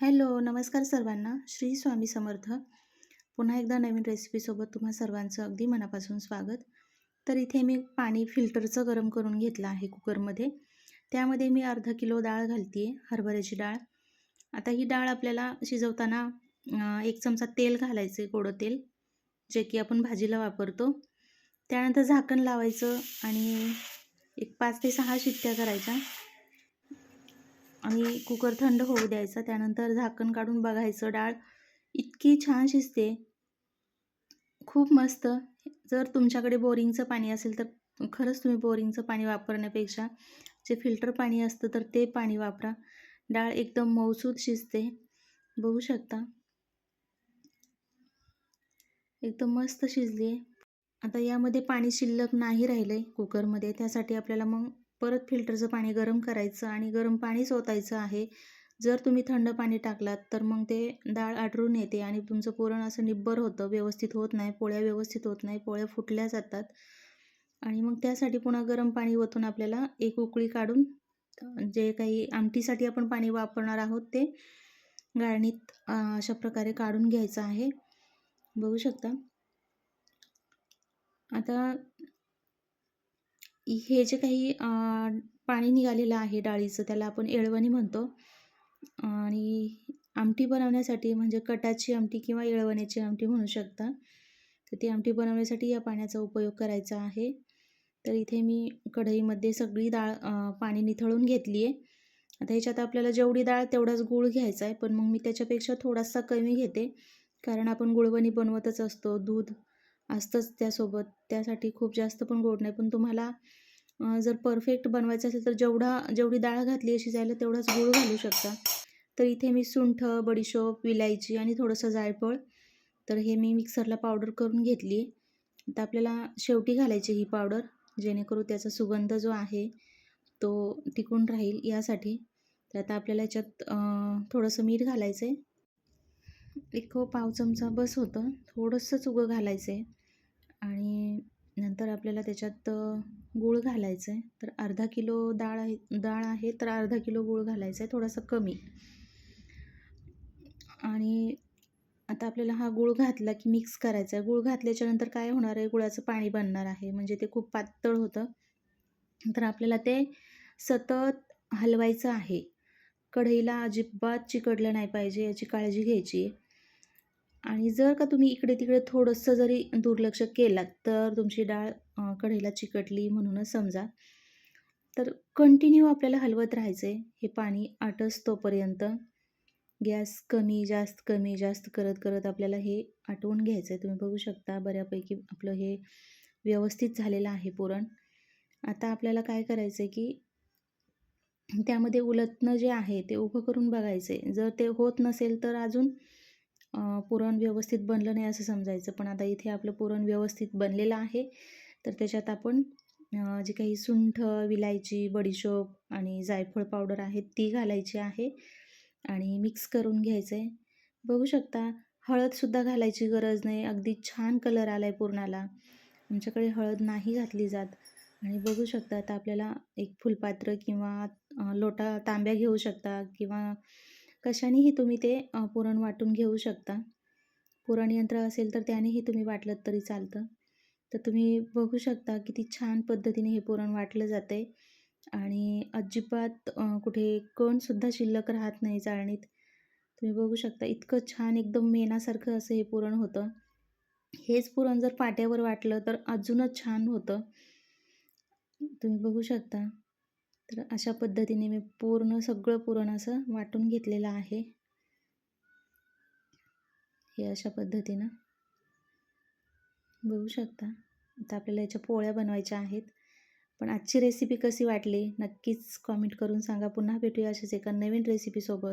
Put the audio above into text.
Hello नमस्कार सर्वांना. श्री स्वामी समर्थ. पुन्हा एकदा नवीन रेसिपीसोबत तुम्हा सर्वांचं अगदी मनापासून स्वागत. तर इथे मी पाणी फिल्टरचं गरम करून घेतलं आहे कुकरमध्ये. त्यामध्ये मी अर्धा किलो डाळ घालते आहे हरभऱ्याची डाळ. आता ही डाळ आपल्याला शिजवताना एक चमचा तेल घालायचं आहे गोडं तेल जे की आपण भाजीला वापरतो. त्यानंतर झाकण लावायचं आणि एक पाच ते सहा शिट्ट्या करायच्या. आणि कुकर थंड होऊ द्यायचा. त्यानंतर झाकण काढून बघायचं डाळ. इतकी छान शिजते. खूप मस्त. जर तुमच्याकडे बोरिंगचं पाणी असेल तर खरंच तुम्ही बोरिंगचं पाणी वापरण्यापेक्षा जे फिल्टर पाणी असतं तर ते पाणी वापरा. डाळ एकदम मऊसूद शिजते. बघू शकता. एकदम मस्त शिजली आहे आता यामध्ये पाणी शिल्लक नाही राहिलं आहे कुकरमध्ये. त्यासाठी आपल्याला मग परत फिल्टरचं पाणी गरम करायचं आणि गरम पाणीच ओतायचं आहे. जर तुम्ही थंड पाणी टाकलात तर मग ते डाळ आटरून येते आणि तुमचं पुरण असं निब्बर होतं व्यवस्थित होत नाही पोळ्या व्यवस्थित होत नाही पोळ्या फुटल्या जातात. आणि मग त्यासाठी पुन्हा गरम पाणी ओतून आपल्याला एक उकळी काढून जे काही आमटीसाठी आपण पाणी वापरणार आहोत ते गाळणीत अशा प्रकारे काढून घ्यायचं आहे. बघू शकता. आता हे जे काही पाणी निघालेलं आहे डाळीचं त्याला आपण येळवणी म्हणतो. आणि आमटी बनवण्यासाठी म्हणजे कटाची आमटी किंवा येळवण्याची आमटी म्हणू शकता. तर ती आमटी बनवण्यासाठी या पाण्याचा उपयोग करायचा आहे. तर इथे मी कढईमध्ये सगळी डाळ पाणी निथळून घेतली आहे. आता ह्याच्यात आपल्याला जेवढी डाळ तेवढाच गूळ घ्यायचा आहे. पण मग मी त्याच्यापेक्षा थोडासा कमी घेते. कारण आपण गुळवणी बनवतच असतो दूध असतंच त्यासोबत. त्यासाठी खूप जास्त पण गोड नाही. पण तुम्हाला जर परफेक्ट बनवायचं असेल तर जेवढा जेवढी डाळ घातली अशी जायला तेवढाच गूळ घालू शकता. तर इथे मी सुंठ बडीशोप विलायची आणि थोडंसं जायफळ तर हे मी मिक्सरला पावडर करून घेतली. आहे आपल्याला शेवटी घालायची ही पावडर जेणेकरून त्याचा सुगंध जो आहे तो टिकून राहील यासाठी. तर आता आपल्याला याच्यात थोडंसं मीठ घालायचं आहे एक पाव चमचा बस होतं. थोडंसंच उगं घालायचं आहे नंतर आपल्याला त्याच्यात गूळ घालायचं आहे तर अर्धा किलो डाळ आहे डाळ आहे तर अर्धा किलो गूळ घालायचा आहे थोडासा कमी. आणि आता आपल्याला हा गूळ घातला की मिक्स करायचा आहे गूळ घातल्याच्यानंतर काय होणार आहे? गुळाचं पाणी बनणार आहे. म्हणजे ते खूप पातळ होतं. तर आपल्याला ते सतत हलवायचं आहे. कढईला अजिबात चिकटलं नाही पाहिजे याची काळजी घ्यायची. आणि जर का तुम्ही इकडे तिकडे थोडंसं जरी दुर्लक्ष केलात तर तुमची डाळ कढईला चिकटली म्हणूनच समजा. तर कंटिन्यू आपल्याला हलवत राहायचं आहे हे पाणी आटसतोपर्यंत गॅस कमी जास्त कमी जास्त करत करत आपल्याला हे आटवून घ्यायचं आहे तुम्ही बघू शकता बऱ्यापैकी आपलं हे व्यवस्थित झालेलं आहे पुरण. आता आपल्याला काय करायचं आहे की त्यामध्ये उलटणं जे आहे ते उभं करून बघायचं आहे जर ते होत नसेल तर अजून पुरण व्यवस्थित बनलं नाही असं समजायचं. पण आता इथे आपलं पुरण व्यवस्थित बनलेलं आहे. तर त्याच्यात आपण जी काही सुंठ विलायची बडीशोप आणि जायफळ पावडर आहे ती घालायची आहे आणि मिक्स करून घ्यायचं आहे बघू शकता हळदसुद्धा घालायची गरज नाही. अगदी छान कलर आला आहे पुरणाला. आमच्याकडे हळद नाही घातली जात. आणि बघू शकता आता आपल्याला एक फुलपात्र किंवा लोटा तांब्या घेऊ शकता किंवा कशानेही तुम्ही ते पुरण वाटून घेऊ शकता. पुरणयंत्र असेल तर त्यानेही तुम्ही वाटलं तरी चालतं. तर तुम्ही बघू शकता किती छान पद्धतीने हे पुरण वाटलं जातं आहे आणि अजिबात कुठे कणसुद्धा शिल्लक राहत नाही चाळणीत तुम्ही बघू शकता इतकं छान एकदम मेनासारखं असं हे पुरण होतं. हेच पुरण जर पाट्यावर वाटलं तर अजूनच छान होतं. तुम्ही बघू शकता. तर अशा पद्धतीने मी पूर्ण सगळं पुरण असं वाटून घेतलेलं आहे. हे अशा पद्धतीनं. बघू शकता. आता आपल्याला याच्या पोळ्या बनवायच्या आहेत. पण आजची रेसिपी कशी वाटली? नक्कीच कॉमेंट करून सांगा. पुन्हा भेटूया अशाच एका नवीन रेसिपीसोबत